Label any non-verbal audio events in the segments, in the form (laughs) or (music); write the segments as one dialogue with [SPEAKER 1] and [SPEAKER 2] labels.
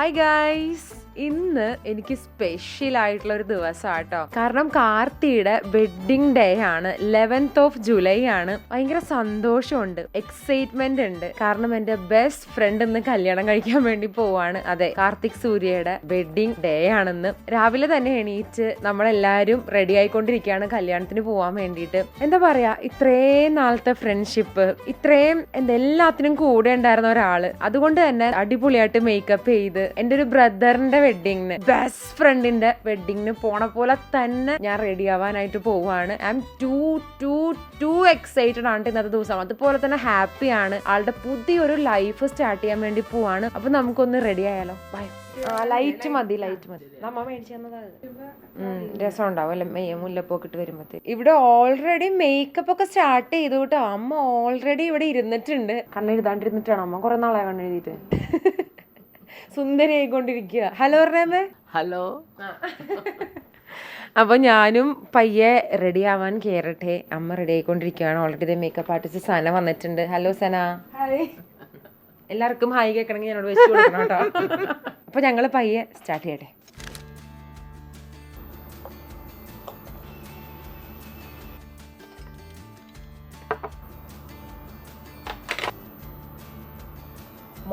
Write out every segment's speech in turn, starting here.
[SPEAKER 1] Hi guys ഇന്ന് എനിക്ക് special ആയിട്ടുള്ള ഒരു ദിവസമാട്ടോ കാരണം കാർത്തിയുടെ വെഡിങ് ഡേ ആണ്. ലെവൻത്ത് ഓഫ് ജൂലൈ ആണ്. ഭയങ്കര സന്തോഷമുണ്ട്. എക്സൈറ്റ്മെന്റ് ഉണ്ട്. കാരണം എന്റെ ബെസ്റ്റ് ഫ്രണ്ട് ഇന്ന് കല്യാണം കഴിക്കാൻ വേണ്ടി പോവാണ്. അതെ കാർത്തിക് സൂര്യയുടെ വെഡിങ് ഡേ ആണെന്ന്. രാവിലെ തന്നെ എണീറ്റ് നമ്മളെല്ലാരും റെഡി ആയിക്കൊണ്ടിരിക്കുകയാണ് കല്യാണത്തിന് പോവാൻ വേണ്ടിയിട്ട്. എന്താ പറയാ ഇത്രയും നാളത്തെ ഫ്രണ്ട്ഷിപ്പ് ഇത്രയും എന്താ എല്ലാത്തിനും കൂടെ ഉണ്ടായിരുന്ന ഒരാൾ. അതുകൊണ്ട് തന്നെ അടിപൊളിയായിട്ട് മേക്കപ്പ് ചെയ്ത് എന്റെ ഒരു ബ്രദറിന്റെ വെഡിങ്ങിന് ബെസ്റ്റ് ഫ്രണ്ടിന്റെ വെഡിങ്ങിന് പോണ പോലെ തന്നെ ഞാൻ റെഡി ആവാനായിട്ട് പോവാണ്. I'm too too too excited ആണ് ഇന്നത്തെ ദിവസം. അതുപോലെ തന്നെ ഹാപ്പിയാണ് ആണ്. ആളുടെ പുതിയൊരു ലൈഫ് സ്റ്റാർട്ട് ചെയ്യാൻ വേണ്ടി പോവാണ്. അപ്പൊ നമുക്കൊന്ന് റെഡി ആയാലോ? ബൈ ലൈറ്റ് മതി ലൈറ്റ് മതി. നമ്മ മേടിച്ചു രസം ഉണ്ടാവും അല്ലെ? മെയ്യ മുല്ലപ്പൊക്കെ ഇട്ട് വരുമ്പത്തേ ഇവിടെ ഓൾറെഡി മേക്കപ്പ് ഒക്കെ സ്റ്റാർട്ട് ചെയ്തു കേട്ടോ അമ്മ ഓൾറെഡി ഇവിടെ ഇരുന്നിട്ടുണ്ട്. കണ്ണെഴുതാണ്ടിരുന്നിട്ടാണ്? അമ്മ കുറെ നാളെ കണ്ണെഴുതിയിട്ട്? (laughs) സുന്ദരി ആയിക്കൊണ്ടിരിക്കുക ഹലോ പറഞ്ഞേ
[SPEAKER 2] ഹലോ
[SPEAKER 1] അപ്പൊ ഞാനും പയ്യെ റെഡി ആവാൻ കേറട്ടെ. അമ്മ റെഡി ആയിക്കൊണ്ടിരിക്കുകയാണ്. ഓൾറെഡി മേക്കപ്പ് ആർട്ടിസ്റ്റ് സന വന്നിട്ടുണ്ട്. ഹലോ സന. എല്ലാവർക്കും ഹായ് കേൾക്കണമെങ്കിൽ ഞാനോട് വെച്ച് കൊടുക്കണം കേട്ടോ. (laughs) അപ്പൊ ഞങ്ങൾ പയ്യെ സ്റ്റാർട്ട് ചെയ്യട്ടെ.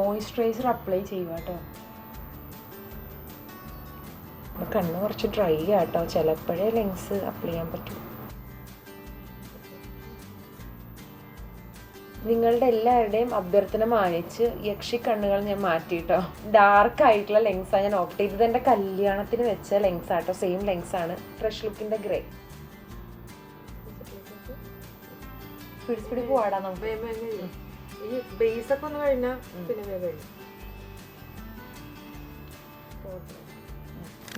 [SPEAKER 1] മോയിസ്ചറൈസർ അപ്ലൈ ചെയ്യുക കേട്ടോ. കണ്ണ് കുറച്ച് ഡ്രൈ ആട്ടോ. ചിലപ്പോഴേ ലെങ്സ് അപ്ലൈ ചെയ്യാൻ പറ്റും. നിങ്ങളുടെ എല്ലാവരുടെയും അഭ്യർത്ഥന മാനിച്ച് യക്ഷി കണ്ണുകൾ ഞാൻ മാറ്റിയിട്ടോ ഡാർക്ക് ആയിട്ടുള്ള ലെങ്സാണ് ഞാൻ ഓപ്റ്റ് ചെയ്തത്. എന്റെ കല്യാണത്തിന് വെച്ച ലെങ്സ് ആട്ടോ സെയിം ലെങ്സ് ആണ്. ഫ്രഷ് ലുക്കിന്റെ ഗ്രേ സ്പീഡ് പിടി പോവാടാ നമുക്ക്.
[SPEAKER 2] ഈ ബേസ് ഒക്കെ ഒന്ന് കഴിഞ്ഞാൽ പിന്നെ വേഗം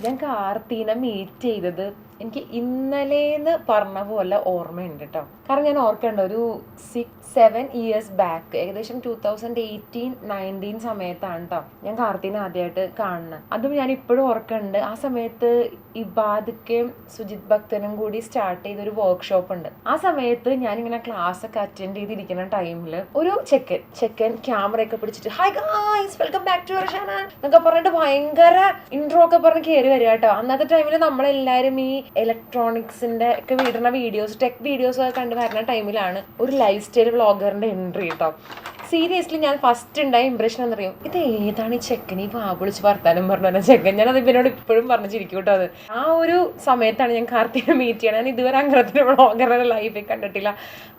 [SPEAKER 1] ഞാൻ കാർത്തീനെ മീറ്റ് ചെയ്തത് എനിക്ക് ഇന്നലേന്ന് പറഞ്ഞ പോലെ ഓർമ്മയുണ്ട് കേട്ടോ കാരണം ഞാൻ ഓർക്കേണ്ട ഒരു സിക്സ് സെവൻ ഇയേഴ്സ് ബാക്ക് ഏകദേശം ടൂ തൗസൻഡ് എയ്റ്റീൻ നയന്റീൻ സമയത്താണ് കേട്ടോ ഞാൻ കാർത്തിനെ ആദ്യമായിട്ട് കാണുന്നത് അതും ഞാൻ ഇപ്പോഴും ഓർക്കുന്നുണ്ട് ആ സമയത്ത് ഇബാദിക്കും സുജിത് ഭക്തനും കൂടി സ്റ്റാർട്ട് ചെയ്ത ഒരു വർക്ക്ഷോപ്പ് ഉണ്ട്. ആ സമയത്ത് ഞാനിങ്ങനെ ക്ലാസ് ഒക്കെ അറ്റൻഡ് ചെയ്തിരിക്കുന്ന ടൈമിൽ ഒരു ചെക്കൻ ചെക്കൻ ക്യാമറ ഒക്കെ പിടിച്ചിട്ട് hi guys welcome back to എന്നൊക്കെ പറഞ്ഞിട്ട് ഭയങ്കര ഇൻട്രോ ഒക്കെ പറഞ്ഞ് കയറി വരിക കേട്ടോ അന്നത്തെ ടൈമിൽ നമ്മളെല്ലാവരും ഈ ഇലക്ട്രോണിക്സിന്റെ ഒക്കെ വിടുന്ന വീഡിയോസ് ടെക് വീഡിയോസ് ഒക്കെ കണ്ടു വരുന്ന ടൈമിലാണ് ഒരു ലൈഫ് സ്റ്റൈൽ വ്ളോഗറിന്റെ എൻട്രി കേട്ടോ സീരിയസ്ലി ഞാൻ ഫസ്റ്റ് ഉണ്ടായ ഇമ്പ്രഷൻ എന്ന് പറയും ഇത് ഏതാണ് ഈ ചെക്കൻ ഈ വിളിച്ച് വർത്താനം പറഞ്ഞ ചെക്കൻ. ഞാൻ അത് ഇവനോട് ഇപ്പോഴും പറഞ്ഞു ചിരിക്കും കേട്ടോ അത്. ആ ഒരു സമയത്താണ് ഞാൻ കാർത്തിക മീറ്റ് ചെയ്യണം ഞാൻ ഇതുവരെ അങ്ങനത്തെ വ്ളോഗറുടെ ലൈഫിൽ കണ്ടിട്ടില്ല.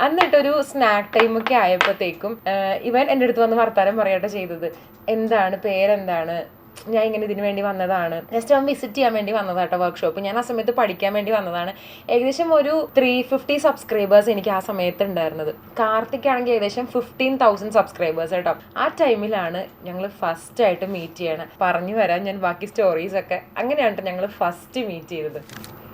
[SPEAKER 1] എന്നിട്ടൊരു സ്നാക്ക് ടൈം ഒക്കെ ആയപ്പോഴത്തേക്കും ഇവൻ എന്റെ അടുത്ത് വന്ന് വർത്താനം പറയട്ടെ ചെയ്തത്. എന്താണ്? പേരെന്താണ്? ഞാൻ ഇങ്ങനെ ഇതിന് വേണ്ടി വന്നതാണ്. ജസ്റ്റ് അവൻ വിസിറ്റ് ചെയ്യാൻ വേണ്ടി വന്നതാണ് കേട്ടോ വർക്ക്ഷോപ്പ് ഞാൻ ആ സമയത്ത് പഠിക്കാൻ വേണ്ടി വന്നതാണ്. ഏകദേശം ഒരു ത്രീ ഫിഫ്റ്റി സബ്സ്ക്രൈബേഴ്സ് എനിക്ക് ആ സമയത്ത് ഉണ്ടായിരുന്നത്. കാർത്തിക് ആണെങ്കിൽ ഏകദേശം ഫിഫ്റ്റീൻ തൗസൻഡ് സബ്സ്ക്രൈബേഴ്സ് കേട്ടോ. ആ ടൈമിലാണ് ഞങ്ങൾ ഫസ്റ്റ് ആയിട്ട് മീറ്റ് ചെയ്യണം. പറഞ്ഞു വരാൻ ഞാൻ ബാക്കി സ്റ്റോറീസ് ഒക്കെ. അങ്ങനെയാണ് ഞങ്ങൾ ഫസ്റ്റ് മീറ്റ് ചെയ്തത്.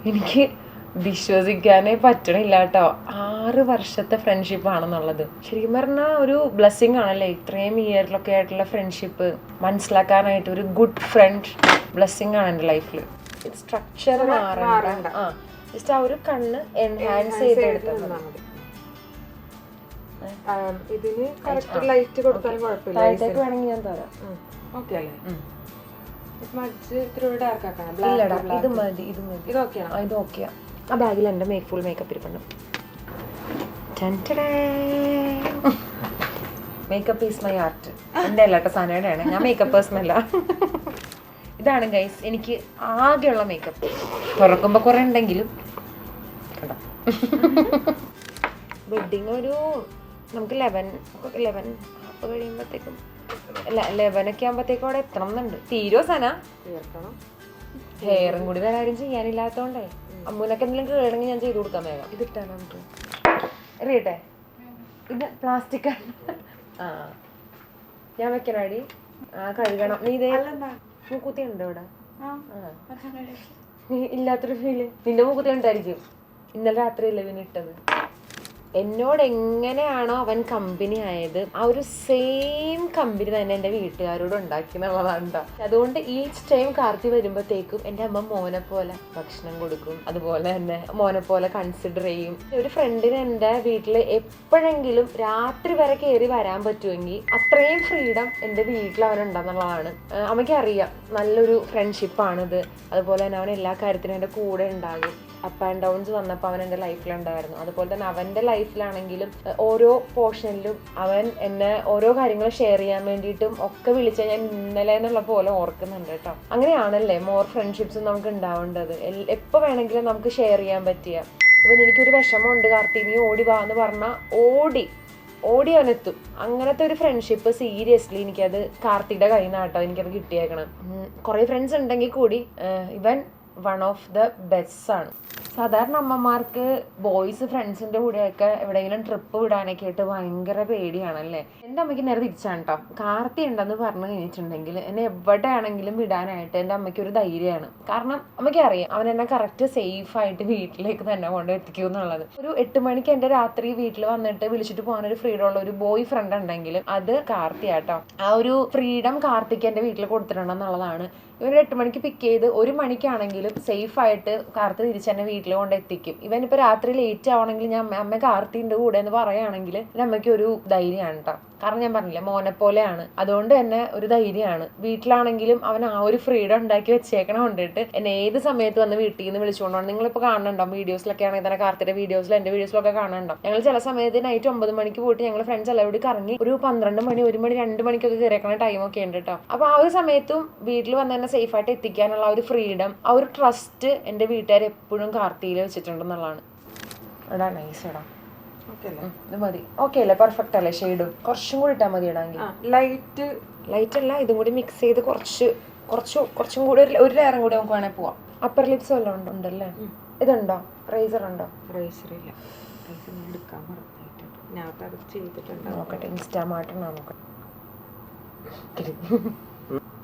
[SPEAKER 1] എനിക്ക് വിശ്വസിക്കാനേ പറ്റണില്ല കേട്ടോ ആറ് വർഷത്തെ ഫ്രണ്ട്ഷിപ്പ് ആണെന്നുള്ളത്. ശരിക്കും പറഞ്ഞാൽ ഒരു ബ്ലെസ്സിങ് ആണല്ലേ? ഇത്രയും ഇയറിലൊക്കെ ആയിട്ടുള്ള ഫ്രണ്ട്ഷിപ്പ് മനസ്സിലാക്കാനായിട്ട് ഒരു ഗുഡ് ഫ്രണ്ട് ബ്ലെസ്സിങ് ആണ് എന്റെ ലൈഫിൽ സ്ട്രക്ചർ മാറണ്ട. ആ ജസ്റ്റ് ആ ഒരു കണ്ണ് എൻഹാൻസ് ചെയ്തെടുത്തത്
[SPEAKER 2] മതി. ഇതിന് കറക്റ്റ് ലൈറ്റ് കൊടുത്താലും കുഴപ്പമില്ല.
[SPEAKER 1] വേണമെങ്കിൽ ഞാൻ തരാം.
[SPEAKER 2] ഓക്കെ അല്ലേ?
[SPEAKER 1] ഇത് മതി ഇത് മതി.
[SPEAKER 2] ഇത് ഓക്കെയാണ്
[SPEAKER 1] ഇത് ഓക്കെയാ ആ ബാഗിൽ എന്റെ മേക്ക് ഫുൾ മേക്കപ്പ് ഇരിപ്പുണ്ട്. മേക്കപ്പ് ഈസ് മൈ ആർട്ട് എന്റെ അല്ല കേട്ടോ ഞാൻ മേക്കപ്പ് പേഴ്സൺ അല്ല. ഇതാണ് ഗൈസ് എനിക്ക് ആകെയുള്ള മേക്കപ്പ് തുറക്കുമ്പോൾ കുറേ ഉണ്ടെങ്കിലും. കേട്ടോ വെഡിങ് ഒരു നമുക്ക് ലെവൻ ലെവൻ ഹാഫ് കഴിയുമ്പോഴത്തേക്കും ഒക്കെ ആകുമ്പോഴത്തേക്കും അവിടെ എത്തണം എന്നുണ്ട്. തീരോ സന?
[SPEAKER 2] തീർക്കണം.
[SPEAKER 1] ഹെയറും കൂടി വേറെ ആരും ചെയ്യാനില്ലാത്തോണ്ടേ. അമ്മൂനൊക്കെ എന്തെങ്കിലും ഞാൻ ചെയ്ത് കൊടുക്കാൻ വേഗം. ഇത് ഇട്ടാലോ നമുക്ക് അറിയട്ടെ ഇത് പ്ലാസ്റ്റിക് ആ. ഞാൻ വെക്കലാടി ആ കഴുകണം. നീ ഇതേ മൂക്കുത്തി ഉണ്ട് ഇവിടെ? ഇല്ലാത്തൊരു ഫീൽ നിന്റെ മൂക്കുത്തി ഉണ്ടായിരിക്കും ഇന്നലെ രാത്രി ഇല്ല പിന്നെ ഇട്ടത്? എന്നോട് എങ്ങനെയാണോ അവൻ കമ്പനി ആയത് ആ ഒരു സെയിം കമ്പനി തന്നെ എന്റെ വീട്ടുകാരോട് ഉണ്ടാക്കി എന്നുള്ളതാണ്. അതുകൊണ്ട് ഈച്ച് ടൈം കാർത്തി വരുമ്പോഴത്തേക്കും എന്റെ അമ്മ മോനെ പോലെ ഭക്ഷണം കൊടുക്കും അതുപോലെ തന്നെ മോനെ പോലെ കൺസിഡർ ചെയ്യും. ഒരു ഫ്രണ്ടിന് എന്റെ വീട്ടിൽ എപ്പോഴെങ്കിലും രാത്രി വരെ കയറി വരാൻ പറ്റുമെങ്കിൽ അത്രയും ഫ്രീഡം എന്റെ വീട്ടിൽ അവനുണ്ടെന്നുള്ളതാണ്. അമ്മയ്ക്ക് അറിയാം നല്ലൊരു ഫ്രണ്ട്ഷിപ്പാണിത് അതുപോലെ തന്നെ അവൻ എല്ലാ കാര്യത്തിനും എന്റെ കൂടെ ഉണ്ടാകും. അപ്പ് ആൻഡ് ഡൗൺസ് വന്നപ്പോൾ അവൻ എന്റെ ലൈഫിലുണ്ടായിരുന്നു അതുപോലെ തന്നെ അവന്റെ ലൈഫിലാണെങ്കിലും ഓരോ പോർഷനിലും അവൻ എന്നെ ഓരോ കാര്യങ്ങൾ ഷെയർ ചെയ്യാൻ വേണ്ടിയിട്ടും ഒക്കെ വിളിച്ച ഞാൻ ഇന്നലെ എന്നുള്ള പോലെ ഓർക്കുന്നുണ്ട് കേട്ടോ. അങ്ങനെയാണല്ലേ മോർ ഫ്രണ്ട്ഷിപ്സ് നമുക്ക് ഉണ്ടാവേണ്ടത്. എപ്പോൾ വേണമെങ്കിലും നമുക്ക് ഷെയർ ചെയ്യാൻ പറ്റിയ. അപ്പം എനിക്കൊരു വിഷമമുണ്ട് കാർത്തി നീ ഓടി വാ എന്ന് പറഞ്ഞാൽ ഓടി ഓടി അവനെത്തും. അങ്ങനത്തെ ഒരു ഫ്രണ്ട്ഷിപ്പ് സീരിയസ്ലി എനിക്കത് കാർത്തിയുടെ കയ്യിൽ നിന്നാട്ടോ എനിക്കത് കിട്ടിയേക്കണം കുറേ ഫ്രണ്ട്സ് ഉണ്ടെങ്കിൽ കൂടി ഇവൻ വൺ ഓഫ് ദ ബെസ്റ്റ് ആണ് സാധാരണ അമ്മമാർക്ക് ബോയ്സ് ഫ്രണ്ട്സിന്റെ കൂടെയൊക്കെ എവിടെയെങ്കിലും ട്രിപ്പ് വിടാനൊക്കെ ആയിട്ട് ഭയങ്കര പേടിയാണല്ലേ? എന്റെ അമ്മയ്ക്ക് നേരെ തിരിച്ചാണ് കേട്ടോ കാർത്തി ഉണ്ടെന്ന് പറഞ്ഞു കഴിഞ്ഞിട്ടുണ്ടെങ്കിൽ എന്നെ എവിടെയാണെങ്കിലും വിടാനായിട്ട് എന്റെ അമ്മയ്ക്ക് ഒരു ധൈര്യമാണ്. കാരണം അമ്മയ്ക്ക് അറിയാം അവൻ എന്നെ കറക്റ്റ് സേഫ് ആയിട്ട് വീട്ടിലേക്ക് തന്നെ കൊണ്ട് എത്തിക്കും എന്നുള്ളത്. ഒരു എട്ട് മണിക്ക് എന്റെ രാത്രി വീട്ടിൽ വന്നിട്ട് വിളിച്ചിട്ട് പോകാൻ ഒരു ഫ്രീഡം ഉള്ള ഒരു ബോയ് ഫ്രണ്ട് ഉണ്ടെങ്കിൽ അത് കാർത്തി ആട്ടോ ആ ഒരു ഫ്രീഡം കാർത്തിക്ക് എന്റെ വീട്ടിൽ കൊടുത്തിട്ടുണ്ടെന്നുള്ളതാണ് ഇവർ എട്ട് മണിക്ക് പിക്ക് ചെയ്ത് ഒരു മണിക്കാണെങ്കിലും സേഫ് ആയിട്ട് കാർത്തി തിരിച്ച് എന്നെ വീട്ടിൽ കൊണ്ട് എത്തിക്കും ഇവൻ ഇപ്പൊ രാത്രി ലേറ്റ് ആവണമെങ്കിൽ ഞാൻ അമ്മ ഉണ്ട് കൂടെ എന്ന് പറയുകയാണെങ്കിൽ അമ്മയ്ക്ക് ഒരു ധൈര്യമാണ് കേട്ടോ കാരണം ഞാൻ പറഞ്ഞില്ല മോനെ പോലെയാണ്. അതുകൊണ്ട് തന്നെ ഒരു ധൈര്യമാണ്. വീട്ടിലാണെങ്കിലും അവൻ ആ ഒരു ഫ്രീഡം ഉണ്ടാക്കി വെച്ചേക്കണ കൊണ്ടിട്ട് എന്നെ ഏത് സമയത്ത് വന്ന് വീട്ടിൽ നിന്ന് വിളിച്ചുകൊണ്ടാണ്. നിങ്ങളിപ്പോൾ കാണുന്നുണ്ടാവും വീഡിയോസിലൊക്കെ ആണെങ്കിൽ തന്നെ കാർത്തിയുടെ വീഡിയോസിൽ എന്റെ വീഡിയോസിലൊക്കെ കാണുന്നുണ്ടാവും ഞങ്ങൾ ചില സമയത്ത് നൈറ്റ് ഒമ്പത് മണിക്ക് പോയിട്ട് ഞങ്ങൾ ഫ്രണ്ട്സ് എല്ലാവരും കറങ്ങി ഒരു പന്ത്രണ്ട് മണി ഒരു മണി രണ്ട് മണിക്കൊക്കെ കയറിയേക്കണ ടൈമൊക്കെ ഉണ്ട് കേട്ടോ അപ്പോൾ ആ ഒരു സമയത്തും വീട്ടിൽ വന്ന് തന്നെ സേഫ് ആയിട്ട് എത്തിക്കാനുള്ള ആ ഒരു ഫ്രീഡം ആ ഒരു ട്രസ്റ്റ് എന്റെ വീട്ടുകാർ എപ്പോഴും കാർത്തിയിൽ വെച്ചിട്ടുണ്ടെന്നുള്ളതാണ്. എടാ നൈസ് എടാ. ഇത് മതി. ഓക്കെ അല്ലേ? പെർഫെക്റ്റ് അല്ലേ? ഷെയ്ഡും കുറച്ചും കൂടി ഇട്ടാൽ മതി ഇടാങ്കിൽ
[SPEAKER 2] ലൈറ്റ്
[SPEAKER 1] ലൈറ്റ് അല്ല ഇതും കൂടി മിക്സ് ചെയ്ത് കുറച്ച് കുറച്ച് കുറച്ചും കൂടി ഒരു ഒരു ലെയറും കൂടി നമുക്ക് വേണേൽ പോവാം. അപ്പർ ലിപ്സ് വല്ലതും ഉണ്ട് ഉണ്ടല്ലേ? ഇതുണ്ടോ? റേസർ ഉണ്ടോ?
[SPEAKER 2] റൈസർ ഇല്ല. റൈസർ ഞാൻ എടുക്കാൻ മറന്നിട്ടുണ്ട് ഞാൻ അത് ചെയ്തിട്ടുണ്ട്
[SPEAKER 1] നോക്കട്ടെ. (laughs)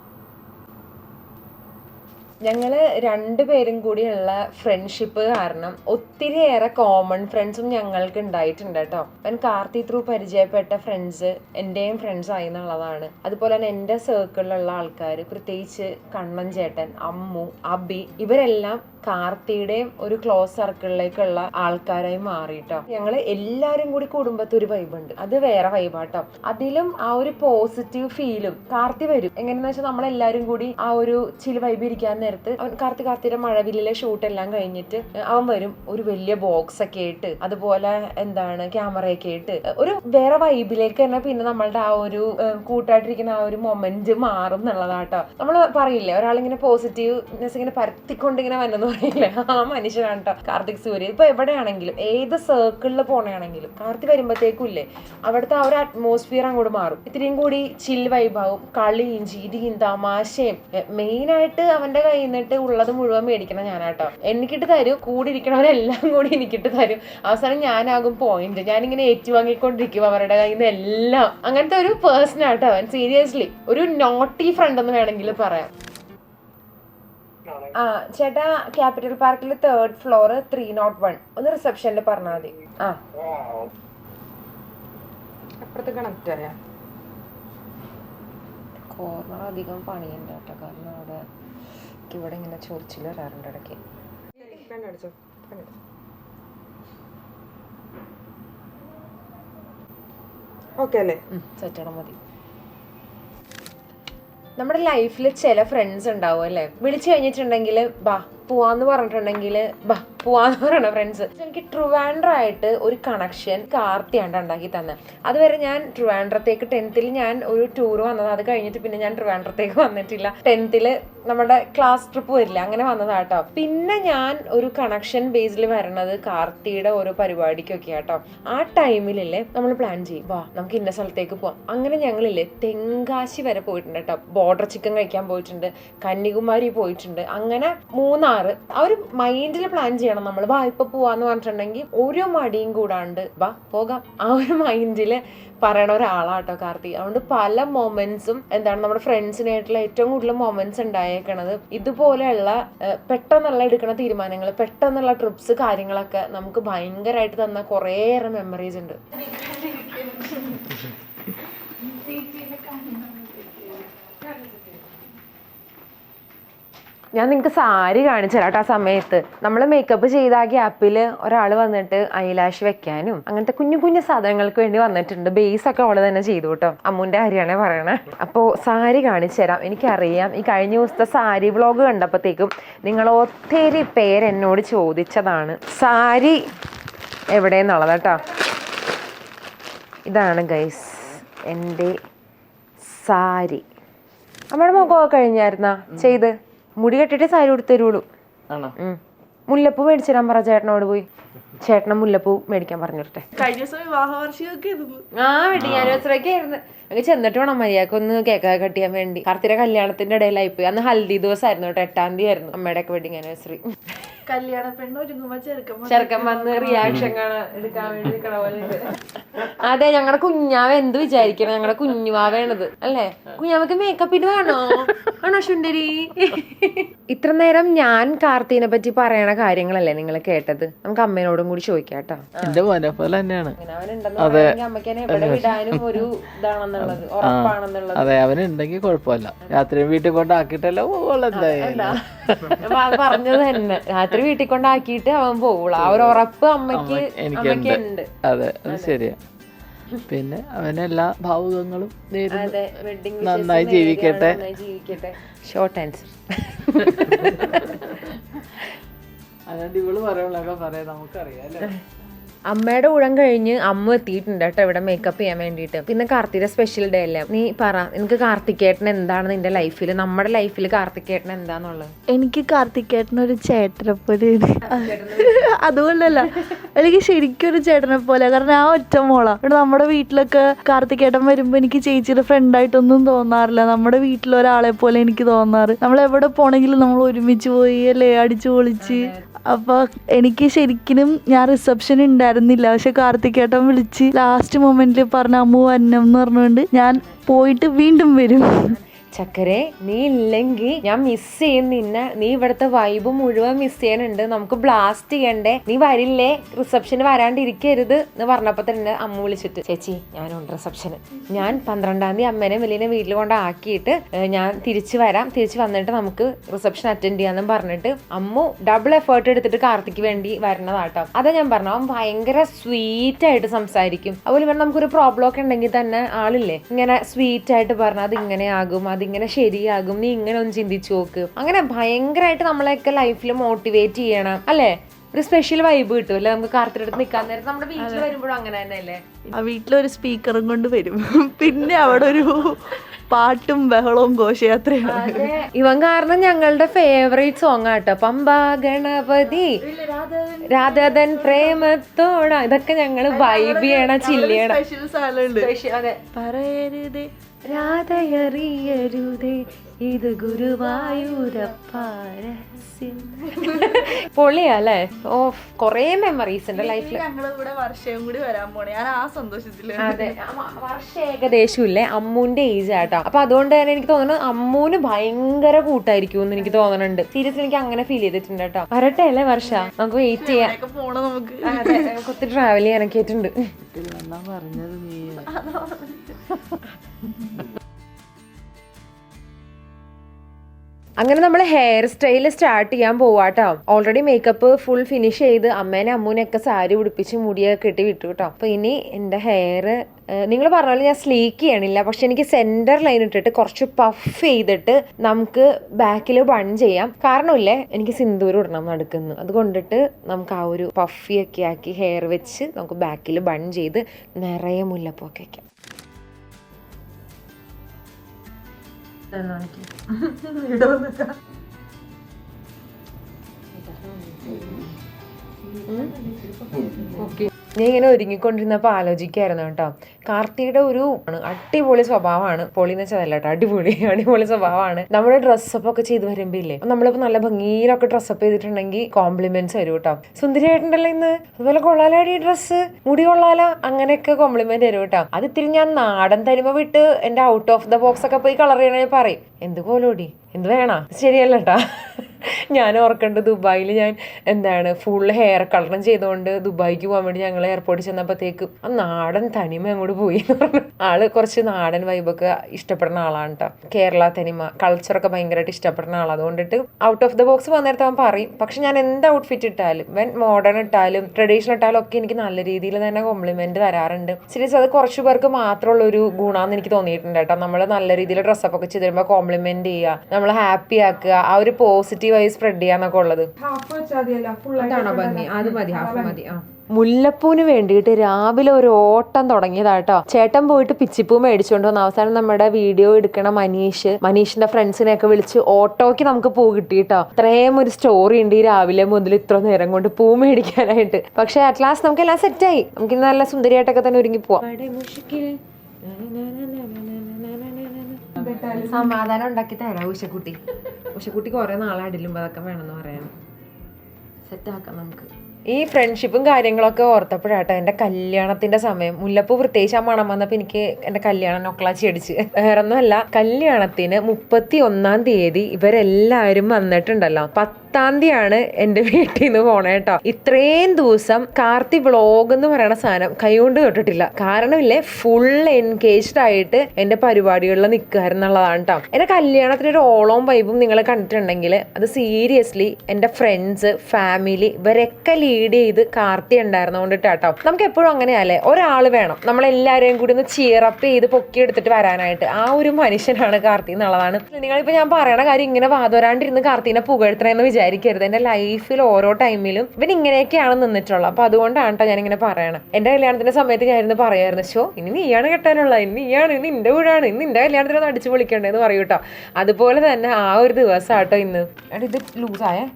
[SPEAKER 1] പേരും രണ്ടുപേരും കൂടിയുള്ള ഫ്രണ്ട്ഷിപ്പ് കാരണം ഒത്തിരിയേറെ കോമൺ ഫ്രണ്ട്സും ഞങ്ങൾക്ക് ഉണ്ടായിട്ടുണ്ട് കേട്ടോ. ഞാൻ കാർത്തി ത്രൂ പരിചയപ്പെട്ട ഫ്രണ്ട്സ് എന്റെയും ഫ്രണ്ട്സ് ആയി എന്നുള്ളതാണ്. അതുപോലെ തന്നെ എന്റെ സർക്കിളിലുള്ള ആൾക്കാർ പ്രത്യേകിച്ച് കണ്ണൻ ചേട്ടൻ അമ്മു അബി ഇവരെല്ലാം കാർത്തിയുടെയും ഒരു ക്ലോസ് സർക്കിളിലേക്കുള്ള ആൾക്കാരായി മാറിയിട്ടോ. ഞങ്ങൾ എല്ലാരും കൂടി കുടുംബത്തിൽ ഒരു വൈബുണ്ട് അത് വേറെ വൈബാട്ടോ അതിലും ആ ഒരു പോസിറ്റീവ് ഫീലും കാർത്തി വരും. എങ്ങനെയെന്ന് വെച്ചാൽ നമ്മളെല്ലാരും കൂടി ആ ഒരു ചില വൈബ് ഇരിക്കാൻ നേരത്ത് അവൻ കാർത്തി കാർത്തിയുടെ മഴവില്ലിലെ ഷൂട്ട് എല്ലാം കഴിഞ്ഞിട്ട് അവൻ വരും. ഒരു വലിയ ബോക്സ് ഒക്കെ ആയിട്ട് അതുപോലെ എന്താണ് ക്യാമറയൊക്കെ ആയിട്ട് ഒരു വേറെ വൈബിലേക്ക് തന്നെ പിന്നെ നമ്മളുടെ ആ ഒരു കൂട്ടായിട്ടിരിക്കുന്ന ആ ഒരു മൊമെന്റ് മാറും എന്നുള്ളതാട്ടോ. നമ്മൾ പറയില്ലേ ഒരാളിങ്ങനെ പോസിറ്റീവ്നെസ് ഇങ്ങനെ പരത്തിക്കൊണ്ട് ഇങ്ങനെ വന്നെന്ന് പറയില്ലേ ആ മനുഷ്യനാണ് കേട്ടോ കാർത്തിക് സൂര്യ. ഇപ്പൊ എവിടെയാണെങ്കിലും ഏത് സർക്കിളിൽ പോണെയാണെങ്കിലും കാർത്തി വരുമ്പോഴത്തേക്കും ഇല്ലേ അവിടുത്തെ ആ ഒരു അറ്റ്മോസ്ഫിയർ അങ്ങോട്ട് മാറും. ഇത്രയും കൂടി ചിൽ വൈഭവം കളിയും ചിരിയും തമാശയും മെയിൻ ആയിട്ട് അവന്റെ കയ്യിൽ നിന്നിട്ട് ഉള്ളത് മുഴുവൻ മേടിക്കണം ഞാനാട്ടോ എനിക്കിട്ട് തരും. കൂടി ഇരിക്കണവരെല്ലാം കൂടി എനിക്കിട്ട് തരും. അവസാനം ഞാനാകും പോയിന്റ് ഞാനിങ്ങനെ ഏറ്റുവാങ്ങിക്കൊണ്ടിരിക്കും അവരുടെ കയ്യിൽ നിന്ന് എല്ലാം അങ്ങനത്തെ ഒരു പേഴ്സൺ ആട്ടോ അവൻ. സീരിയസ്ലി ഒരു നോട്ടി ഫ്രണ്ട് എന്ന് വേണമെങ്കിൽ പറയാം. ആ ചേട്ടാ ക്യാപിറ്റൽ പാർക്കിൽ third floor three nought one ഒന്ന് റിസപ്ഷനിൽ പറഞ്ഞാൽ മതി. ആ.
[SPEAKER 2] അപ്പുറത്ത് കണക്ട് അറിയാം
[SPEAKER 1] കോർണർ അധികം പണിയുണ്ട് കേട്ടോ. കാരണം അവിടെ ഇവിടെ ഇങ്ങനെ ചൊറിച്ചിൽ വരാറുണ്ട് ഇടയ്ക്ക്.
[SPEAKER 2] ഓക്കെ അല്ലേ?
[SPEAKER 1] സെറ്റണം മതി. നമ്മുടെ ലൈഫിൽ ചില ഫ്രണ്ട്സ് ഉണ്ടാവും അല്ലേ? വിളിച്ചു കഴിഞ്ഞിട്ടുണ്ടെങ്കിൽ ബാ പോവാന്ന് പറഞ്ഞിട്ടുണ്ടെങ്കിൽ ബാ പോവാന്ന് പറയണ ഫ്രണ്ട്സ് എനിക്ക് ട്രിവാൻഡ്രായിട്ട് ഒരു കണക്ഷൻ കാർത്തിയാണ്ട് ഉണ്ടാക്കി തന്നെ. അതുവരെ ഞാൻ ട്രിവാൻഡ്രത്തേക്ക് ടെൻത്തിൽ ഞാൻ ഒരു ടൂർ വന്നത്. അത് കഴിഞ്ഞിട്ട് പിന്നെ ഞാൻ ട്രിവാൻഡ്രത്തേക്ക് വന്നിട്ടില്ല. ടെൻത്തിൽ നമ്മുടെ ക്ലാസ് ട്രിപ്പ് വരില്ല. അങ്ങനെ വന്നതാട്ടോ. പിന്നെ ഞാൻ ഒരു കണക്ഷൻ ബേസിൽ വരണത് കാർത്തിയുടെ ഓരോ പരിപാടിക്കൊക്കെ ആട്ടോ. ആ ടൈമിലല്ലേ നമ്മൾ പ്ലാൻ ചെയ്യും. വാ നമുക്ക് ഇന്ന സ്ഥലത്തേക്ക് പോവാം. അങ്ങനെ ഞങ്ങളില്ലേ തെങ്കാശി വരെ പോയിട്ടുണ്ട് കേട്ടോ. ബോർഡർ ചിക്കൻ കഴിക്കാൻ പോയിട്ടുണ്ട്. കന്യാകുമാരി പോയിട്ടുണ്ട്. അങ്ങനെ മൂന്നാർ മൂന്നാറ് ആ ഒരു മൈൻഡിൽ പ്ലാൻ ചെയ്യണം നമ്മൾ വാ ഇപ്പൊ പോവാന്ന് പറഞ്ഞിട്ടുണ്ടെങ്കിൽ ഒരു മടിയും കൂടാണ്ട് വാ പോകാം. ആ ഒരു മൈൻഡിൽ പറയണ ഒരാളാട്ടോ കാർത്തി. അതുകൊണ്ട് പല മൊമെന്റ്സും എന്താണ് നമ്മുടെ ഫ്രണ്ട്സിനായിട്ടുള്ള ഏറ്റവും കൂടുതൽ മൊമെന്റ്സ് ഉണ്ടായേക്കണത് ഇതുപോലെയുള്ള പെട്ടെന്നുള്ള എടുക്കുന്ന തീരുമാനങ്ങൾ പെട്ടെന്നുള്ള ട്രിപ്സ് കാര്യങ്ങളൊക്കെ നമുക്ക് ഭയങ്കരമായിട്ട് തന്ന കുറേയേറെ മെമ്മറീസ് ഉണ്ട്. ഞാൻ നിങ്ങൾക്ക് സാരി കാണിച്ചു തരാം ആ സമയത്ത്. നമ്മൾ മേക്കപ്പ് ചെയ്ത ആ ഗ്യാപ്പിൽ ഒരാൾ വന്നിട്ട് ഐലാഷ് വെക്കാനും അങ്ങനത്തെ കുഞ്ഞു കുഞ്ഞു സാധനങ്ങൾക്ക് വേണ്ടി വന്നിട്ടുണ്ട്. ബേസ് ഒക്കെ അവൾ തന്നെ ചെയ്തു കേട്ടോ. അമ്മുന്റെ കാര്യമാണ് പറയണേ. അപ്പോൾ സാരി കാണിച്ചു തരാം എനിക്കറിയാം. ഈ കഴിഞ്ഞ ദിവസത്തെ സാരി വ്ളോഗ് കണ്ടപ്പോഴത്തേക്കും നിങ്ങൾ ഒത്തിരി പേരെന്നോട് ചോദിച്ചതാണ്. സാരി എവിടെയെന്നുള്ളത് കേട്ടോ. ഇതാണ് ഗൈസ് എന്റെ സാരി. നമ്മുടെ മുഖമൊക്കെ കഴിഞ്ഞായിരുന്നാ? ചെയ്ത്. മുടി കെട്ടിട്ട് സാരി കൊടുത്തു തരുള്ളൂ. മുല്ലപ്പൂ മേടിച്ചു തരാൻ പറ ചേട്ടനോട് പോയി. ചേട്ടനെ മുല്ലപ്പൂ മേടിക്കാൻ പറഞ്ഞിട്ടെ.
[SPEAKER 2] കഴിഞ്ഞ ദിവസം വിവാഹ വാർഷികമൊക്കെ
[SPEAKER 1] ആ വെഡിങ് ആനിവേഴ്സറി ആയിരുന്നു. അങ്ങ് ചെന്നിട്ട് വേണം മര്യാദയ്ക്ക് ഒന്ന് കേക്ക് കട്ട് ചെയ്യാൻ വേണ്ടി. കാർത്തിയുടെ കല്യാണത്തിന്റെ ഇടയിലായി പോയി. അന്ന് ഹൽദി ദിവസമായിരുന്നു കേട്ടോ എട്ടാം തീയതി ആയിരുന്നു അമ്മയുടെ ഒക്കെ വെഡിങ് ആനിവേഴ്സറി
[SPEAKER 2] കല്യാണ പെണ്ണ് ഒരുങ്ങുമ്പോ ചെറുക്കൻ വന്ന്
[SPEAKER 1] ചെറുക്കൻ വന്ന് റിയാക്ഷൻ കാണാൻ എടുക്കാൻ വേണ്ടി നിൽക്കണ പോലെ ഉണ്ട്. അതെ ഞങ്ങളുടെ കുഞ്ഞാവ എന്ത് വിചാരിക്കണം? ഞങ്ങളുടെ കുഞ്ഞുവാവേണത്. അല്ലേ? കുഞ്ഞാവക്ക് മേക്കപ്പ് ഇത് വേണോ? ആണോ ശുണ്ടരി ഇത്ര നേരം ഞാൻ കാർത്തീനെ പറ്റി പറയണ കാര്യങ്ങളല്ലേ നിങ്ങൾ കേട്ടത്? നമുക്ക് അമ്മേനോടും കൂടി ചോദിക്കാം കേട്ടോ.
[SPEAKER 3] എന്റെ മോനെ പോലെ തന്നെയാണ്.
[SPEAKER 1] അങ്ങനെ അവനുണ്ടെന്ന് പറയുമെങ്കിൽ അമ്മയ്ക്ക് എവിടെ വിടാനും ഒരു ഇതാണെന്നുള്ളത് ഉറപ്പാണെന്നുള്ളത്.
[SPEAKER 3] അതെ അവനുണ്ടെങ്കിൽ കുഴപ്പമില്ല. രാത്രി വീട്ടിൽ കൊണ്ടാക്കിട്ടല്ലോ പോകുള്ളൂ എന്തായാലും
[SPEAKER 1] പറഞ്ഞത് തന്നെ. രാത്രി വീട്ടിൽ കൊണ്ടാക്കിയിട്ട് അവൻ പോവുള്ളൂ. ആ ഒരു ഉറപ്പ് അമ്മയ്ക്ക് എനിക്ക്
[SPEAKER 3] എനിക്കുണ്ട് അതെ അത് ശരിയാ. പിന്നെ അവനെല്ലാ ഭാവുകങ്ങളും നന്നായി ജീവിക്കട്ടെ.
[SPEAKER 1] ജീവിക്കട്ടെ. ഷോർട്ട് ആൻസർ (laughs)
[SPEAKER 3] അതുകൊണ്ട് ഇവൾ പറയുള്ളൊക്കെ പറയാം നമുക്കറിയാം അല്ലേ?
[SPEAKER 1] അമ്മയുടെ ഊഴം കഴിഞ്ഞ് അമ്മ എത്തിയിട്ടുണ്ട് കേട്ടോ ഇവിടെ മേക്കപ്പ് ചെയ്യാൻ വേണ്ടിയിട്ട്. പിന്നെ കാർത്തിയുടെ സ്പെഷ്യൽ ഡേ അല്ലേ? നീ പറ എനിക്ക് കാർത്തികേട്ടൻ എന്താണ് നിന്റെ ലൈഫിൽ നമ്മുടെ ലൈഫിൽ കാർത്തികേട്ടൻ എന്താന്നുള്ളത്?
[SPEAKER 4] എനിക്ക് കാർത്തികേട്ടൻ ഒരു ചേട്ടനെ പോലെയാണ് (laughs) അതുകൊണ്ടല്ല. എനിക്ക് ശരിക്കും ഒരു ചേട്ടനെ പോലെ കാരണം ആ ഒറ്റ മോളാ. ഇവിടെ നമ്മുടെ വീട്ടിലൊക്കെ കാർത്തികേട്ടൻ വരുമ്പോ എനിക്ക് ചേച്ചിയുടെ ഫ്രണ്ടായിട്ടൊന്നും തോന്നാറില്ല. നമ്മുടെ വീട്ടിലൊരാളെ പോലെ എനിക്ക് തോന്നാറ്. നമ്മൾ എവിടെ പോണെങ്കിലും നമ്മൾ ഒരുമിച്ച് പോയി അല്ലേ? അടിച്ചു പൊളിച്ച്. അപ്പൊ എനിക്ക് ശരിക്കും ഞാൻ റിസപ്ഷൻ ഉണ്ടായിരുന്നില്ല പക്ഷെ കാർത്തികേട്ടൻ വിളിച്ച് ലാസ്റ്റ് മൊമെന്റിൽ പറഞ്ഞ അമ്മു വന്നം എന്ന് പറഞ്ഞുകൊണ്ട് ഞാൻ പോയിട്ട് വീണ്ടും വരും.
[SPEAKER 1] ചക്കരെ നീ ഇല്ലെങ്കിൽ ഞാൻ മിസ് ചെയ്യും നിന്നെ. നീ ഇവിടുത്തെ വൈബ് മുഴുവൻ മിസ് ചെയ്യാനുണ്ട്. നമുക്ക് ബ്ലാസ്റ്റ് ചെയ്യണ്ടേ? നീ വരില്ലേ? റിസപ്ഷന് വരാണ്ടിരിക്കരുത് എന്ന് പറഞ്ഞപ്പോ തന്നെ അമ്മ വിളിച്ചിട്ട് ചേച്ചി ഞാനുണ്ട് റിസപ്ഷന് ഞാൻ പന്ത്രണ്ടാം തീയതി അമ്മേനെ വലിയ വീട്ടിൽ കൊണ്ട് ആക്കിയിട്ട് ഞാൻ തിരിച്ചു വരാം. തിരിച്ചു വന്നിട്ട് നമുക്ക് റിസപ്ഷൻ അറ്റൻഡ് ചെയ്യാന്നും പറഞ്ഞിട്ട് അമ്മു ഡബിൾ എഫേർട്ട് എടുത്തിട്ട് കാർത്തിക്ക് വേണ്ടി വരണതാട്ടോ. അതാ ഞാൻ പറഞ്ഞു. അവൻ ഭയങ്കര സ്വീറ്റ് ആയിട്ട് സംസാരിക്കും. അതുപോലെ ഇവിടെ നമുക്കൊരു പ്രോബ്ലം ഒക്കെ ഉണ്ടെങ്കിൽ തന്നെ ആളില്ലേ? ഇങ്ങനെ സ്വീറ്റ് ആയിട്ട് പറഞ്ഞാൽ അത് ഇങ്ങനെ ആകും അതിങ്ങനെ ശരിയാകും. നീ ഇങ്ങനെ ഒന്ന് ചിന്തിച്ചു നോക്ക്. അങ്ങനെ ഭയങ്കരമായിട്ട് നമ്മളെയൊക്കെ ലൈഫിൽ മോട്ടിവേറ്റ് ചെയ്യണം. അല്ലേ? ഒരു സ്പെഷ്യൽ വൈബ് കിട്ടും അല്ലെ? നമുക്ക് കാർത്തിയുടെ അടുത്ത് നിൽക്കാൻ നേരത്ത് നമ്മുടെ വീട്ടിൽ വരുമ്പോഴും അങ്ങനെ തന്നെ അല്ലേ?
[SPEAKER 4] ആ വീട്ടിലൊരു സ്പീക്കറും കൊണ്ട് വരും. പിന്നെ അവിടെ ഒരു പാട്ടും ബഹളവും ഘോഷയാത്രയാണ്
[SPEAKER 1] ഇവൻ കാരണം ഞങ്ങളുടെ ഫേവറേറ്റ് സോങ് ആട്ടോ പമ്പ ഗണപതി രാധതൻ പ്രേമത്തോട. ഇതൊക്കെ ഞങ്ങൾ വൈബ് ചെയ്യണ ചില്ല് ചെയ്യണം.
[SPEAKER 4] സ്പെഷ്യൽ സ്ഥലമുണ്ട് പറയരുതേ.
[SPEAKER 1] രാധയറിയരുതേ ഇത് ഗുരുവായൂരപ്പാരസ്യം (laughs) പൊളിയല്ലേ? ഓ കൊറേ മെമ്മറീസ് ഉണ്ട് ലൈഫിൽ
[SPEAKER 4] ഞങ്ങൾ ഇവിടെ വർഷവും കൂടി വരാൻ പോണേ. ഞാൻ ആ സന്തോഷത്തിൽ.
[SPEAKER 1] അതെ. വർഷ വർഷം ഏകദേശം ഇല്ലേ അമ്മൂന്റെ ഏജ് ആട്ടോ. അപ്പൊ അതുകൊണ്ട് തന്നെ എനിക്ക് തോന്നുന്നു അമ്മൂന് ഭയങ്കര കൂട്ടായിരിക്കും എന്ന് എനിക്ക് തോന്നുന്നുണ്ട്. സീരിയസ് എനിക്ക് അങ്ങനെ ഫീൽ ചെയ്തിട്ടുണ്ട് കേട്ടോ. വരട്ടെ അല്ലേ വർഷ? നമുക്ക് വെയിറ്റ് ചെയ്യാം.
[SPEAKER 4] നമുക്ക്?
[SPEAKER 1] അതെ നമുക്ക് ഒത്തിരി ട്രാവൽ ചെയ്യാനൊക്കെ ആയിട്ടുണ്ട്.
[SPEAKER 3] പറഞ്ഞത് നീ?
[SPEAKER 1] അങ്ങനെ നമ്മൾ ഹെയർ സ്റ്റൈൽ സ്റ്റാർട്ട് ചെയ്യാൻ പോവാട്ടോ. ഓൾറെഡി മേക്കപ്പ് ഫുൾ ഫിനിഷ് ചെയ്ത് അമ്മേനെ അമ്മൂനെയൊക്കെ സാരി ഉടുപ്പിച്ച് മുടിയൊക്കെ കെട്ടി വിട്ടു കേട്ടോ. അപ്പൊ ഇനി എന്റെ ഹെയർ നിങ്ങൾ പറഞ്ഞ പോലെ ഞാൻ സ്ലീക്ക് ചെയ്യണില്ല. പക്ഷെ എനിക്ക് സെന്റർ ലൈൻ ഇട്ടിട്ട് കുറച്ച് പഫ് ചെയ്തിട്ട് നമുക്ക് ബാക്കിൽ ബൺ ചെയ്യാം. കാരണമില്ലേ എനിക്ക് സിന്ദൂരം ഇടണം നടക്കുന്നു. അതുകൊണ്ടിട്ട് നമുക്ക് ആ ഒരു പഫിയൊക്കെ ആക്കി ഹെയർ വെച്ച് നമുക്ക് ബാക്കിൽ ബൺ ചെയ്ത് നിറയെ മുല്ലപ്പൊക്കെ വയ്ക്കാം దానికి ఇడవనక ఓకే ഞാൻ ഇങ്ങനെ ഒരുങ്ങിക്കൊണ്ടിരുന്നപ്പോൾ ആലോചിക്കുകയായിരുന്നു കേട്ടോ. കാർത്തിയുടെ ഒരു അടിപൊളി സ്വഭാവമാണ്. പൊളി എന്ന് വെച്ചാൽ കേട്ടോ അടിപൊളി അടിപൊളി സ്വഭാവമാണ്. നമ്മുടെ ഡ്രസ്സപ്പ് ഒക്കെ ചെയ്ത് വരുമ്പോൾ ഇല്ലേ നമ്മളിപ്പോ നല്ല ഭംഗിയിലൊക്കെ ഡ്രസ്സപ്പ് ചെയ്തിട്ടുണ്ടെങ്കിൽ കോംപ്ലിമെന്റ്സ് വരും കേട്ടോ. സുന്ദരിയായിട്ടുണ്ടല്ലോ ഇന്ന്. അതുപോലെ കൊള്ളാലാടി ഡ്രസ്സ് മുടി കൊള്ളാല. അങ്ങനെയൊക്കെ കോംപ്ലിമെന്റ് വരും കേട്ടോ. അത് ഇത്തിരി ഞാൻ നാടൻ തനിമ വിട്ട് എന്റെ ഔട്ട് ഓഫ് ദ ബോക്സ് ഒക്കെ പോയി കളർ ചെയ്യണേ പറയും. എന്ത് കോലോടി എന്ത് വേണ? ശരിയല്ല കേട്ടാ. ഞാൻ ഓർക്കേണ്ടത് ദുബായിൽ ഞാൻ എന്താണ് ഫുൾ ഹെയർ കളറും ചെയ്തുകൊണ്ട് ദുബായിക്ക് പോകാൻ വേണ്ടി ഞങ്ങൾ എയർപോർട്ടിൽ ചെന്നപ്പോഴത്തേക്ക് ആ നാടൻ തനിമ അങ്ങോട്ട് പോയി എന്ന് പറഞ്ഞു. ആൾ കുറച്ച് നാടൻ വൈബൊക്കെ ഇഷ്ടപ്പെടുന്ന ആളാണ് കേട്ടോ കേരള തനിമ കൾച്ചറൊക്കെ ഭയങ്കരമായിട്ട് ഇഷ്ടപ്പെടുന്ന ആളാണ് അതുകൊണ്ടിട്ട് ഔട്ട് ഓഫ് ദ ബോക്സ് വന്നിടത്ത് അവൻ പറയും പക്ഷെ ഞാൻ എന്ത് ഔട്ട്ഫിറ്റ് ഇട്ടാലും വെൻ മോഡേൺ ഇട്ടാലും ട്രഡീഷണൽ ഇട്ടാലും ഒക്കെ എനിക്ക് നല്ല രീതിയിൽ തന്നെ കോംപ്ലിമെന്റ് തരാറുണ്ട്. സീരിയസ് അത് കുറച്ച് പേർക്ക് മാത്രമുള്ള ഒരു ഗുണമെന്ന് എനിക്ക് തോന്നിയിട്ടുണ്ട് കേട്ടോ നമ്മൾ നല്ല രീതിയിൽ ഡ്രസ്സപ്പ് ഒക്കെ ചെയ്ത് കോംപ്ലിമെന്റ് ചെയ്യുക നമ്മൾ ഹാപ്പി ആക്കുക ആ ഒരു പോസിറ്റീവായി സ്പ്രെഡ് ചെയ്യാന്നൊക്കെ ഉള്ളത്. അതാണോ ഭംഗി? അത് മതി ഹാഫ് മതി ആ. മുല്ലപ്പൂവിന് വേണ്ടിയിട്ട് രാവിലെ ഒരു ഓട്ടം തുടങ്ങിയതാട്ടോ. ചേട്ടൻ പോയിട്ട് പിച്ചിപ്പൂ മേടിച്ചുകൊണ്ട് വന്നു. അവസാനം നമ്മുടെ വീഡിയോ എടുക്കണ മനീഷ് മനീഷിന്റെ ഫ്രണ്ട്സിനെയൊക്കെ വിളിച്ച് ഓട്ടോക്ക് നമുക്ക് പൂ കിട്ടിയിട്ടോ. അത്രയും ഒരു സ്റ്റോറി ഉണ്ട് ഈ രാവിലെ മുതൽ ഇത്ര നേരം കൊണ്ട് പൂ മേടിക്കാനായിട്ട്. പക്ഷെ അറ്റ് ലാസ്റ്റ് നമുക്ക് എല്ലാം സെറ്റായി നമുക്ക് ഇന്ന് നല്ല സുന്ദരിയായിട്ടൊക്കെ തന്നെ ഒരുങ്ങി പോവാം. സമാധാനം ഉണ്ടാക്കി തരാം ഉഷക്കുട്ടി. ഉഷക്കുട്ടി കുറെ നാളെ അടിലുമ്പോ അതൊക്കെ വേണമെന്ന് പറയണം സെറ്റാക്കാം നമുക്ക്. ഈ ഫ്രണ്ട്ഷിപ്പും കാര്യങ്ങളൊക്കെ ഓർത്തപ്പോഴാട്ടോ എന്റെ കല്യാണത്തിന്റെ സമയം. മുല്ലപ്പൂ പ്രത്യേകിച്ച് ആ മണം വന്നപ്പോൾ എനിക്ക് എന്റെ കല്യാണം നൊക്കളാച്ചി അടിച്ച്. വേറൊന്നുമല്ല കല്യാണത്തിന് മുപ്പത്തി ഒന്നാം തീയതി ഇവരെല്ലാവരും വന്നിട്ടുണ്ടല്ലോ. പത്താം തീയതിയാണ് എന്റെ വീട്ടിൽ നിന്ന് പോണേ കേട്ടോ. ഇത്രയും ദിവസം കാർത്തി വ്ളോഗ് എന്ന് പറയുന്ന സാധനം കൈകൊണ്ട് തൊട്ടിട്ടില്ല കാരണമില്ലേ ഫുൾ എൻഗേജ്ഡ് ആയിട്ട് എന്റെ പരിപാടികളിൽ നിൽക്കാറുന്നുള്ളതാണ് കേട്ടോ. എന്റെ കല്യാണത്തിന് ഒരു ഓളവും വൈബും നിങ്ങൾ കണ്ടിട്ടുണ്ടെങ്കിൽ അത് സീരിയസ്ലി എന്റെ ഫ്രണ്ട്സ് ഫാമിലി ഇവരൊക്കെ ലീഡ് ചെയ്ത് കാർത്തി ഉണ്ടായിരുന്നതുകൊണ്ട് കേട്ടോ നമുക്ക് എപ്പോഴും അങ്ങനെയല്ലേ? ഒരാൾ വേണം. നമ്മളെല്ലാവരെയും കൂടി ഒന്ന് ചിയറപ്പ് ചെയ്ത് പൊക്കിയെടുത്തിട്ട് വരാനായിട്ട്. ആ ഒരു മനുഷ്യനാണ് കാർത്തി എന്നുള്ളതാണ്. നിങ്ങളിപ്പോൾ ഞാൻ പറയണ കാര്യം ഇങ്ങനെ വാതോരാണ്ടിരുന്ന് കാർത്തിനെ പുകഴ്ത്തണമെന്ന് വിചാരിക്കരുത്. എന്റെ ലൈഫിൽ ഓരോ ടൈമിലും ഇവൻ ഇങ്ങനെയൊക്കെയാണ് നിന്നിട്ടുള്ളത്. അപ്പോൾ അതുകൊണ്ടാണ് കേട്ടോ ഇങ്ങനെ പറയണം. എന്റെ കല്യാണത്തിന്റെ സമയത്ത് ഞാൻ ഇരുന്ന് പറയായിരുന്നു ഷോ ഇനി നീയാണ് കെട്ടാനുള്ള ഇനി നീയാണ് ഇനി നിന്റെ വീടാണ്. ഇന്ന് നിന്റെ കല്യാണത്തിന് അടിച്ചു പൊളിക്കണ്ടേന്ന് പറയൂ കേട്ടോ അതുപോലെ തന്നെ ആ ഒരു ദിവസം ആട്ടോ ഇന്ന് ഇത് ലൂസായേ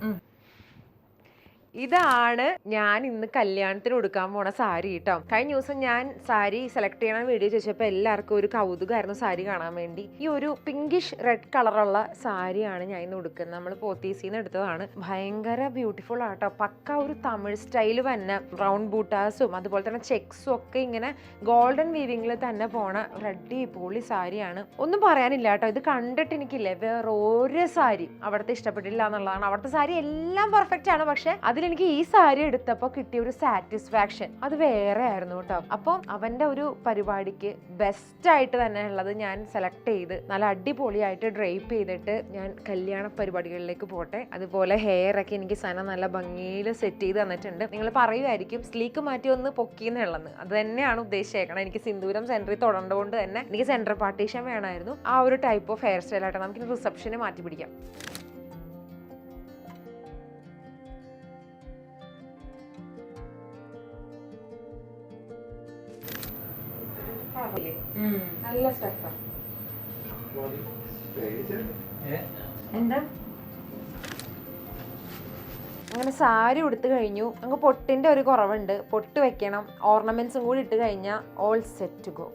[SPEAKER 1] ഇതാണ് ഞാൻ ഇന്ന് കല്യാണത്തിന് ഉടുക്കാൻ പോണ സാരി കേട്ടോ കഴിഞ്ഞ ദിവസം ഞാൻ സാരി സെലക്ട് ചെയ്യണ വീഡിയോ ചോദിച്ചപ്പോൾ എല്ലാവർക്കും ഒരു കൗതുകമായിരുന്നു സാരി കാണാൻ വേണ്ടി. ഈ ഒരു പിങ്കിഷ് റെഡ് കളറുള്ള സാരിയാണ് ഞാൻ ഇന്ന് ഉടുക്കുന്നത്. നമ്മൾ പോത്തീസിൽ നിന്ന് എടുത്തതാണ്. ഭയങ്കര ബ്യൂട്ടിഫുൾ ആട്ടോ. പക്ക ഒരു തമിഴ് സ്റ്റൈൽ തന്നെ. ബ്രൗൺ ബൂട്ടാസും അതുപോലെ തന്നെ ചെക്സും ഒക്കെ ഇങ്ങനെ ഗോൾഡൻ വീവിങ്ങിൽ തന്നെ പോണ റെഡി പൊളി സാരിയാണ്. ഒന്നും പറയാനില്ല കേട്ടോ ഇത് കണ്ടിട്ട് എനിക്കില്ലേ വേറെ സാരി അവിടുത്തെ ഇഷ്ടപ്പെട്ടില്ല എന്നുള്ളതാണ്. അവിടുത്തെ സാരി എല്ലാം പെർഫെക്റ്റ് ആണ്. പക്ഷെ അതിലെനിക്ക് ഈ സാരി എടുത്തപ്പോൾ കിട്ടിയ ഒരു സാറ്റിസ്ഫാക്ഷൻ അത് വേറെ ആയിരുന്നു കേട്ടോ. അപ്പം അവന്റെ ഒരു പരിപാടിക്ക് ബെസ്റ്റ് ആയിട്ട് തന്നെ ഉള്ളത് ഞാൻ സെലക്ട് ചെയ്ത് നല്ല അടിപൊളിയായിട്ട് ഡ്രൈപ്പ് ചെയ്തിട്ട് ഞാൻ കല്യാണ പരിപാടികളിലേക്ക് പോട്ടെ. അതുപോലെ ഹെയർ ഒക്കെ എനിക്ക് സന നല്ല ഭംഗിയിൽ സെറ്റ് ചെയ്ത് തന്നിട്ടുണ്ട്. നിങ്ങൾ പറയുമായിരിക്കും സ്ലീക്ക് മാറ്റി ഒന്ന് പൊക്കിന്നുള്ളത് അത് തന്നെയാണ് ഉദ്ദേശിച്ചേക്കണം എനിക്ക് സിന്ദൂരം സെന്ററിൽ തൊടേണ്ടതുകൊണ്ട് തന്നെ എനിക്ക് സെന്റർ പാർട്ടീഷൻ വേണമായിരുന്നു. ആ ഒരു ടൈപ്പ് ഓഫ് ഹെയർ സ്റ്റൈലായിട്ട് നമുക്ക് റിസപ്ഷന് മാറ്റി പിടിക്കാം. നല്ല എന്താ? അങ്ങനെ സാരി ഉടുത്ത് കഴിഞ്ഞു. നമുക്ക് പൊട്ടിന്റെ ഒരു കുറവുണ്ട്. പൊട്ട് വെക്കണം. ഓർണമെന്റ്സും കൂടി ഇട്ട് കഴിഞ്ഞാൽ ഓൾ സെറ്റ് ടു ഗോ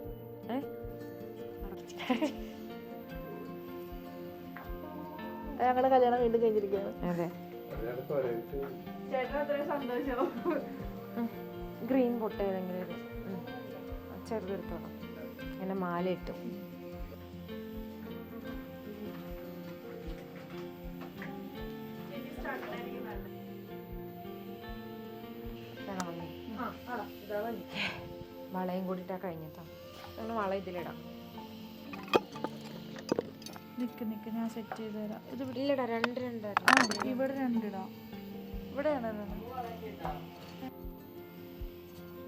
[SPEAKER 4] ഞങ്ങളുടെ കല്യാണം വീണ്ടും കഴിഞ്ഞിരിക്കുകയാണ്
[SPEAKER 1] അതെ. ഗ്രീൻ പൊട്ട് ഏതെങ്കിലും. ചെറുതെടുത്തോളാം. അങ്ങനെ മാല ഇട്ടു വേണോ മമ്മി? വളയും കൂടിട്ടാ കഴിഞ്ഞിട്ടോ. അങ്ങനെ വള ഇതിലിടാം.
[SPEAKER 4] നിക്ക് നിക്ക് ഞാൻ സെറ്റ് ചെയ്ത് തരാം ഇത്
[SPEAKER 1] ഇല്ലടാ രണ്ട് രണ്ട്
[SPEAKER 4] ഇവിടെ രണ്ടിടാം ഇവിടെയാണ്.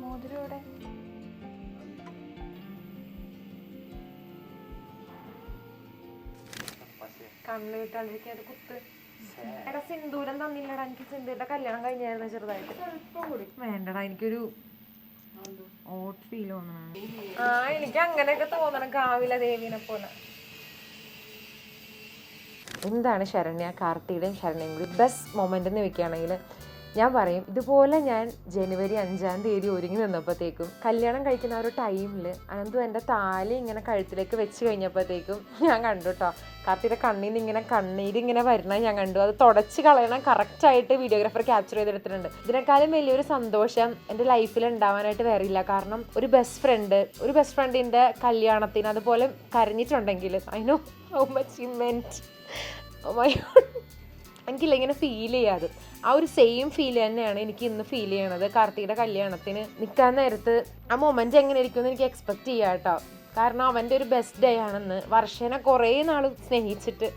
[SPEAKER 4] മോതിരം ഇവിടെ
[SPEAKER 1] കണ്ണ് വിട്ടാണ്ടിരിക്കുക അത് കുത്ത്. എടാ സിന്ദൂരം തന്നില്ലടാ. എനിക്ക് സിന്ദൂരിന്റെ കല്യാണം കഴിഞ്ഞായിരുന്നു ചെറുതായിട്ട്. വേണ്ടടാ എനിക്കൊരു ഓട്ട് ഫീൽ തോന്നണം ആ എനിക്ക് അങ്ങനെയൊക്കെ തോന്നണം കാവില ദേവിനെ പോലെ. എന്താണ് ശരണ്യ കാർത്തിയുടെയും ശരണ്യയും കൂടി ബെസ്റ്റ് മൊമെന്റ് എന്ന് വെക്കുകയാണെങ്കിൽ ഞാൻ പറയും ഇതുപോലെ ഞാൻ ജനുവരി അഞ്ചാം തീയതി ഒരുങ്ങി നിന്നപ്പോഴത്തേക്കും കല്യാണം കഴിക്കുന്ന ഒരു ടൈമിൽ അനന്തു എന്റെ താലി ഇങ്ങനെ കഴുത്തിലേക്ക് വെച്ച് കഴിഞ്ഞപ്പോഴത്തേക്കും ഞാൻ കണ്ടു കേട്ടോ കാർത്തിയുടെ കണ്ണിൽ നിന്ന് ഇങ്ങനെ കണ്ണീര് ഇങ്ങനെ ഞാൻ കണ്ടു. അത് തുടച്ച് കളയണം. കറക്റ്റായിട്ട് വീഡിയോഗ്രാഫർ ക്യാപ്ചർ ചെയ്തെടുത്തിട്ടുണ്ട്. ഇതിനേക്കാളും വലിയൊരു സന്തോഷം എന്റെ ലൈഫിൽ ഉണ്ടാവാനായിട്ട് ഇല്ല. കാരണം ഒരു ബെസ്റ്റ് ഫ്രണ്ട് ഒരു ബെസ്റ്റ് ഫ്രണ്ടിന്റെ കല്യാണത്തിന് അതുപോലെ കരഞ്ഞിട്ടുണ്ടെങ്കിൽ ഐ നോ ഹൗ മച്ച് ഇമെന്റ് മെന്റ് എനിക്കില്ല ഇങ്ങനെ ഫീൽ ചെയ്യാതെ. ആ ഒരു സെയിം ഫീൽ തന്നെയാണ് എനിക്ക് ഇന്ന് ഫീൽ ചെയ്യണത്. കാർത്തിയുടെ കല്യാണത്തിന്. നിൽക്കാൻ നേരത്ത് ആ മൊമെന്റ് എങ്ങനെ ഇരിക്കുമെന്ന് എനിക്ക് എക്സ്പെക്റ്റ് ചെയ്യാം കേട്ടോ. കാരണം അവന്റെ ഒരു ബെസ്റ്റ് ഡേ ആണെന്ന് വർഷനെ കുറേ നാൾ സ്നേഹിച്ചിട്ട്.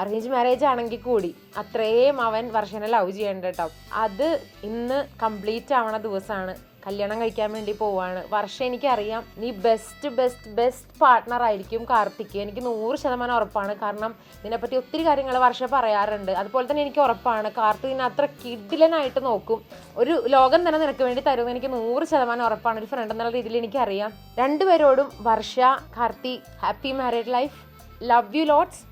[SPEAKER 1] അറേഞ്ച് മാരേജ് ആണെങ്കിൽ കൂടി അത്രയും അവൻ വർഷനെ ലവ് ചെയ്യേണ്ട കേട്ടോ അത് ഇന്ന് കംപ്ലീറ്റ് ആവണ ദിവസമാണ് കല്യാണം കഴിക്കാൻ വേണ്ടി പോവാണ്. വർഷം എനിക്കറിയാം നീ ബെസ്റ്റ് ബെസ്റ്റ് ബെസ്റ്റ് പാർട്ട്ണർ ആയിരിക്കും കാർത്തിക്. എനിക്ക് നൂറ് ശതമാനം ഉറപ്പാണ്. കാരണം ഇതിനെപ്പറ്റി ഒത്തിരി കാര്യങ്ങൾ വർഷം പറയാറുണ്ട്. അതുപോലെ തന്നെ എനിക്ക് ഉറപ്പാണ്. കാർത്തിക് നിന്നെ അത്ര കിഡിലനായിട്ട് നോക്കും. ഒരു ലോകം തന്നെ നിനക്ക് വേണ്ടി തരുമെന്ന് എനിക്ക് നൂറ് ശതമാനം ഉറപ്പാണ്. ഒരു ഫ്രണ്ട് എന്നുള്ള രീതിയിൽ എനിക്കറിയാം. രണ്ടുപേരോടും Varsha Karthi happy married life love you lots